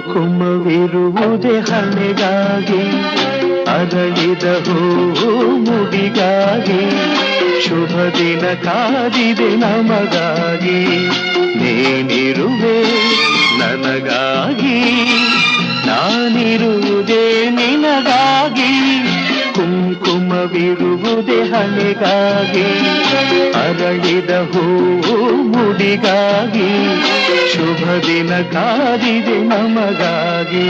ಕುಂಕುಮವಿರುವುದೇ ಹಣೆಗಾಗಿ, ಅರಳಿದ ಹೂವು ಮುಡಿಗಾಗಿ ಶುಭ ದಿನ ಕಾದಿದೆ ನಮಗಾಗಿ. ನೀನಿರುವೆ ನನಗಾಗಿ, ನಾನಿರುವುದೇ ನಿನಗಾಗಿ. ಕುಂಕುಮವಿರುವುದೇ ಹಣೆಗಾಗಿ, ಅರಳಿದ ಹೂವು ಮುಡಿಗಾಗಿ ಶುಭ ದಿನ ಕಾದಿದೆ ನಮಗಾಗಿ